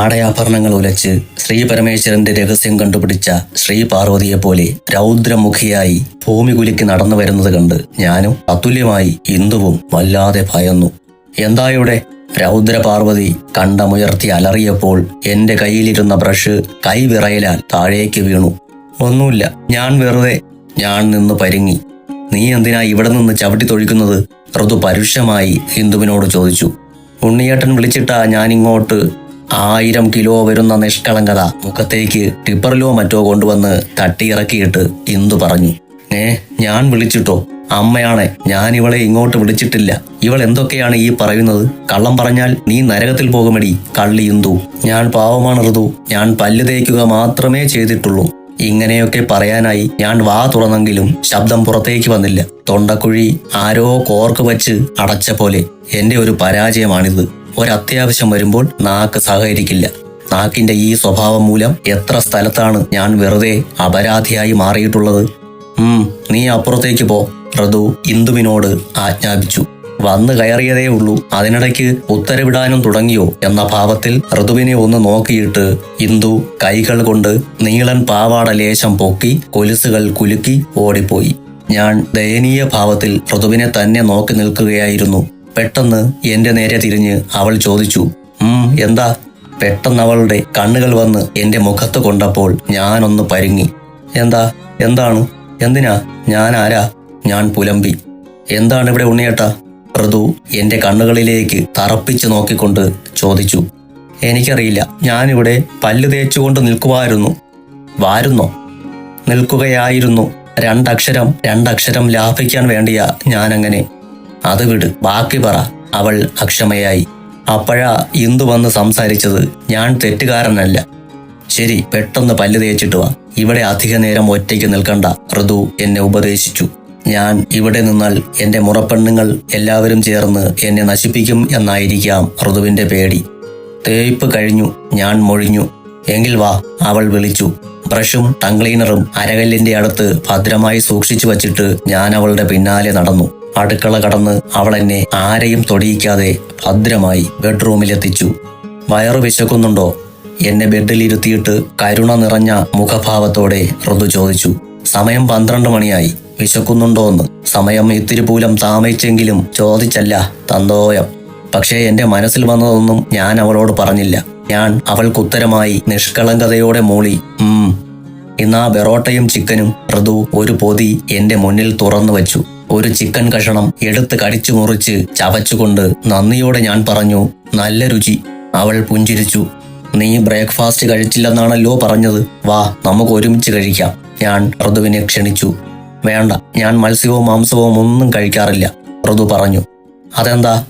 ആടയാഭരണങ്ങൾ ഉലച്ച് ശ്രീ പരമേശ്വരന്റെ രഹസ്യം കണ്ടുപിടിച്ച ശ്രീ പാർവതിയെ പോലെ രൗദ്രമുഖിയായി ഭൂമി നടന്നു വരുന്നത് കണ്ട് ഞാനും അതുല്യമായി ഹിന്ദുവും വല്ലാതെ ഭയന്നു. എന്തായുടെ? രൗദ്ര പാർവതി കണ്ടമുയർത്തി അലറിയപ്പോൾ എന്റെ കയ്യിലിരുന്ന ബ്രഷ് കൈവിറയിലാൽ താഴേക്ക് വീണു. ഒന്നുമില്ല ഞാൻ വെറുതെ ഞാൻ നിന്ന് പരുങ്ങി. നീ എന്തിനാ ഇവിടെ നിന്ന് ചവിട്ടി തൊഴിക്കുന്നത്? ഋതു പരുഷമായി ഹിന്ദുവിനോട് ചോദിച്ചു. ഉണ്ണിയേട്ടൻ വിളിച്ചിട്ടാ ഞാൻ ഇങ്ങോട്ട് ആയിരം കിലോ വരുന്ന നിഷ്കളങ്കത മുഖത്തേക്ക് ടിപ്പറിലോ മറ്റോ കൊണ്ടുവന്ന് തട്ടിയിറക്കിയിട്ട് ഇന്ദു പറഞ്ഞു? ഏ ഞാൻ വിളിച്ചിട്ടോ? അമ്മയാണെ ഞാൻ ഇവളെ ഇങ്ങോട്ട് വിളിച്ചിട്ടില്ല. ഇവൾ എന്തൊക്കെയാണ് ഈ പറയുന്നത്? കള്ളം പറഞ്ഞാൽ നീ നരകത്തിൽ പോകുമടി കള്ളി ഇന്ദു. ഞാൻ പാവമാണ് ഋതു ഞാൻ പല്ല് തേക്കുക മാത്രമേ ചെയ്തിട്ടുള്ളൂ. ഇങ്ങനെയൊക്കെ പറയാനായി ഞാൻ വാ തുറന്നെങ്കിലും ശബ്ദം പുറത്തേക്ക് വന്നില്ല. തൊണ്ടക്കുഴി ആരോ കോർക്ക് വച്ച് അടച്ച പോലെ. എന്റെ ഒരു പരാജയമാണിത്. ഒരത്യാവശ്യം വരുമ്പോൾ നാക്ക് സഹകരിക്കില്ല. നാക്കിന്റെ ഈ സ്വഭാവം മൂലം എത്ര സ്ഥലത്താണ് ഞാൻ വെറുതെ അപരാധിയായി മാറിയിട്ടുള്ളത്? ഉം നീ അപ്പുറത്തേക്ക് പോ. ഋതു ഇന്ദുവിനോട് ആജ്ഞാപിച്ചു. വന്നു കയറിയതേ ഉള്ളൂ. അതിനിടയ്ക്ക് ഉത്തരവിടാനും തുടങ്ങിയോ എന്ന ഭാവത്തിൽ ഋതുവിനെ ഒന്ന് നോക്കിയിട്ട് ഇന്ദു കൈകൾ കൊണ്ട് നീളൻ പാവാട ലേശം പൊക്കി കൊലുസുകൾ കുലുക്കി ഓടിപ്പോയി. ഞാൻ ദയനീയ ഭാവത്തിൽ ഋതുവിനെ തന്നെ നോക്കി നിൽക്കുകയായിരുന്നു. പെട്ടെന്ന് എന്റെ നേരെ തിരിഞ്ഞ് അവൾ ചോദിച്ചു ഉം എന്താ? പെട്ടെന്ന് അവളുടെ കണ്ണുകൾ വന്ന് എന്റെ മുഖത്ത് കൊണ്ടപ്പോൾ ഞാനൊന്ന് പരുങ്ങി. എന്താ? എന്താണ്? എന്തിനാ? ഞാൻ ആരാ? ഞാൻ പുലമ്പി. എന്താണ് ഇവിടെ ഉണ്ണിയേട്ട? ഋതു എന്റെ കണ്ണുകളിലേക്ക് തറപ്പിച്ചു നോക്കിക്കൊണ്ട് ചോദിച്ചു എനിക്കറിയില്ല. ഞാനിവിടെ പല്ല് തേച്ചുകൊണ്ട് നിൽക്കുമായിരുന്നു. വാരുന്നോ? നിൽക്കുകയായിരുന്നു. രണ്ടക്ഷരം രണ്ടക്ഷരം ലാഭിക്കാൻ വേണ്ടിയാ ഞാനങ്ങനെ അത് വിട്. ബാക്കി പറ. അവൾ അക്ഷമയായി. അപ്പോഴാ ഇന്ദു വന്ന് സംസാരിച്ചത്. ഞാൻ തെറ്റുകാരനല്ല. ശരി പെട്ടെന്ന് പല്ല് തേച്ചിട്ട് വാ. ഇവിടെ അധിക നേരം ഒറ്റയ്ക്ക് നിൽക്കണ്ട. ഋതു എന്നെ ഉപദേശിച്ചു. ഞാൻ ഇവിടെ നിന്നാൽ എന്റെ മുറപ്പെണ്ണുങ്ങൾ എല്ലാവരും ചേർന്ന് എന്നെ നശിപ്പിക്കും എന്നായിരിക്കാം ഋതുവിന്റെ പേടി. തേയ്പ് കഴിഞ്ഞു. ഞാൻ മൊഴിഞ്ഞു. എങ്കിൽ വാ അവൾ വിളിച്ചു. ബ്രഷും ടങ്ക്ലീനറും അരകല്ലിന്റെ അടുത്ത് ഭദ്രമായി സൂക്ഷിച്ചു വച്ചിട്ട് ഞാൻ അവളുടെ പിന്നാലെ നടന്നു. അടുക്കള കടന്ന് അവൾ എന്നെ ആരെയും തൊടിയിക്കാതെ ഭദ്രമായി ബെഡ്റൂമിലെത്തിച്ചു. വയറു വിശക്കുന്നുണ്ടോ? എന്നെ ബെഡിലിരുത്തിയിട്ട് കരുണ നിറഞ്ഞ മുഖഭാവത്തോടെ ഋതു ചോദിച്ചു. സമയം പന്ത്രണ്ട് മണിയായി. വിശക്കുന്നുണ്ടോ എന്ന് സമയം ഇത്തിരി പൂലം താമസിച്ചെങ്കിലും ചോദിച്ചല്ല തന്തോയം. പക്ഷേ എന്റെ മനസ്സിൽ വന്നതൊന്നും ഞാൻ അവളോട് പറഞ്ഞില്ല. ഞാൻ അവൾക്കുത്തരമായി നിഷ്കളങ്കതയോടെ മൂളി ഉം. ഇന്നാ ബെറോട്ടയും ചിക്കനും ഋതു ഒരു പൊതി എന്റെ മുന്നിൽ തുറന്നു വച്ചു. ഒരു ചിക്കൻ കഷണം എടുത്ത് കടിച്ചു മുറിച്ച് ചവച്ചുകൊണ്ട് നന്ദിയോടെ ഞാൻ പറഞ്ഞു നല്ല രുചി. അവൾ പുഞ്ചിരിച്ചു. നീ ബ്രേക്ക്ഫാസ്റ്റ് കഴിച്ചില്ലെന്നാണല്ലോ പറഞ്ഞത്. വാ നമുക്ക് ഒരുമിച്ച് കഴിക്കാം. ഞാൻ ഋതുവിനെ ക്ഷണിച്ചു. വേണ്ട ഞാൻ മത്സ്യവും മാംസവും ഒന്നും കഴിക്കാറില്ല ഋതു പറഞ്ഞു. അതെന്താ?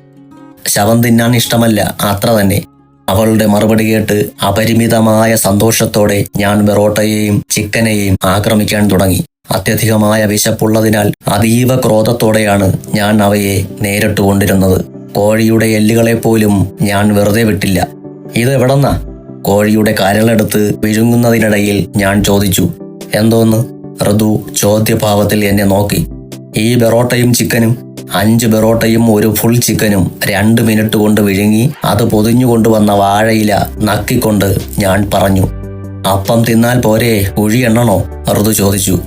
ശവം തിന്നാൻ ഇഷ്ടമല്ല അത്ര തന്നെ. അവളുടെ മറുപടി കേട്ട് അപരിമിതമായ സന്തോഷത്തോടെ ഞാൻ ബെറോട്ടയെയും ചിക്കനെയും ആക്രമിക്കാൻ തുടങ്ങി. അത്യധികമായ വിശപ്പുള്ളതിനാൽ അതീവ ക്രോധത്തോടെയാണ് ഞാൻ അവയെ നേരിട്ട് കൊണ്ടിരുന്നത് കോഴിയുടെ എല്ലുകളെ പോലും ഞാൻ വെറുതെ വിട്ടില്ല. ഇത് കോഴിയുടെ കരളെടുത്ത് വിഴുങ്ങുന്നതിനിടയിൽ ഞാൻ ചോദിച്ചു. എന്തോന്ന്? ഋതു ചോദ്യഭാവത്തിൽ എന്നെ നോക്കി. ഈ ബെറോട്ടയും ചിക്കനും അഞ്ച് ബെറോട്ടയും ഒരു ഫുൾ ചിക്കനും രണ്ട് മിനിറ്റ് കൊണ്ട് വിഴുങ്ങി അത് പൊതിഞ്ഞു കൊണ്ടുവന്ന വാഴയില നക്കിക്കൊണ്ട് ഞാൻ പറഞ്ഞു. അപ്പം തിന്നാൽ പോരെ കുഴി എണ്ണണോ? ഋതു ചോദിച്ചു.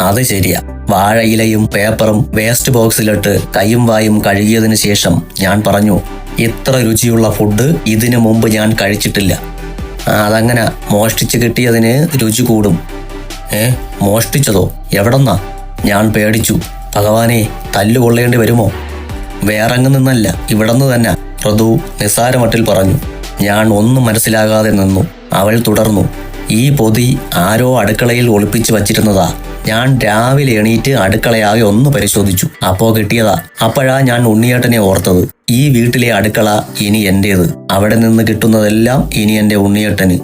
അത് ശരിയാ. വാഴയിലയും പേപ്പറും വേസ്റ്റ് ബോക്സിലിട്ട് കൈയും വായും കഴുകിയതിനു ശേഷം ഞാൻ പറഞ്ഞു ഇത്ര രുചിയുള്ള ഫുഡ് ഇതിനു മുമ്പ് ഞാൻ കഴിച്ചിട്ടില്ല. അതങ്ങനെ മോഷ്ടിച്ച് കിട്ടിയതിന് രുചി കൂടും. ഏ മോഷ്ടിച്ചതോ? എവിടെന്നാ? ഞാൻ പേടിച്ചു. ഭഗവാനെ തല്ലുകൊള്ളേണ്ടി വരുമോ? വേറങ്ങ് നിന്നല്ല ഇവിടെന്ന് തന്നെ ഋതു നിസ്സാരമട്ടിൽ പറഞ്ഞു. ഞാൻ ഒന്നും മനസ്സിലാകാതെ നിന്നു. അവൾ തുടർന്നു. ഈ പൊതി ആരോ അടുക്കളയിൽ ഒളിപ്പിച്ചു വച്ചിരുന്നതാ. ഞാൻ രാവിലെ എണീറ്റ് അടുക്കളയാകെ ഒന്ന് പരിശോധിച്ചു. അപ്പോ കിട്ടിയതാ. അപ്പോഴാ ഞാൻ ഉണ്ണിയേട്ടനെ ഓർത്തത്. ഈ വീട്ടിലെ അടുക്കള ഇനി എന്റേത്. അവിടെ നിന്ന് കിട്ടുന്നതെല്ലാം ഇനി എന്റെ ഉണ്ണിയേട്ടന്.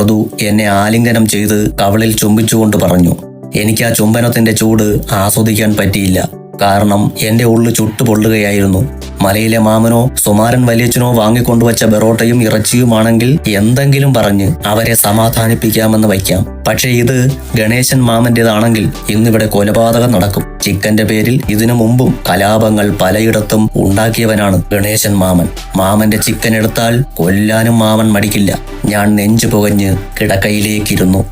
ഋതു എന്നെ ആലിംഗനം ചെയ്ത് കവളിൽ ചുംബിച്ചുകൊണ്ട് പറഞ്ഞു. എനിക്ക് ആ ചുംബനത്തിന്റെ ചൂട് ആസ്വദിക്കാൻ പറ്റിയില്ല. കാരണം എന്റെ ഉള്ളു ചുട്ടു പൊള്ളുകയായിരുന്നു മലയിലെ മാമനോ സുമാരൻ വലിയച്ഛനോ വാങ്ങിക്കൊണ്ടുവച്ച ബെറോട്ടയും ഇറച്ചിയുമാണെങ്കിൽ എന്തെങ്കിലും പറഞ്ഞ് അവരെ സമാധാനിപ്പിക്കാമെന്ന് വയ്ക്കാം. പക്ഷേ ഇത് ഗണേശൻ മാമന്റേതാണെങ്കിൽ ഇന്നിവിടെ കൊലപാതകം നടക്കും. ചിക്കന്റെ പേരിൽ ഇതിനു മുമ്പും കലാപങ്ങൾ പലയിടത്തും ഉണ്ടാക്കിയവനാണ് ഗണേശൻ മാമൻ. മാമന്റെ ചിക്കൻ എടുത്താൽ കൊല്ലാനും മാമൻ മടിക്കില്ല. ഞാൻ നെഞ്ചു പുകഞ്ഞ് കിടക്കയിലേക്കിരുന്നു.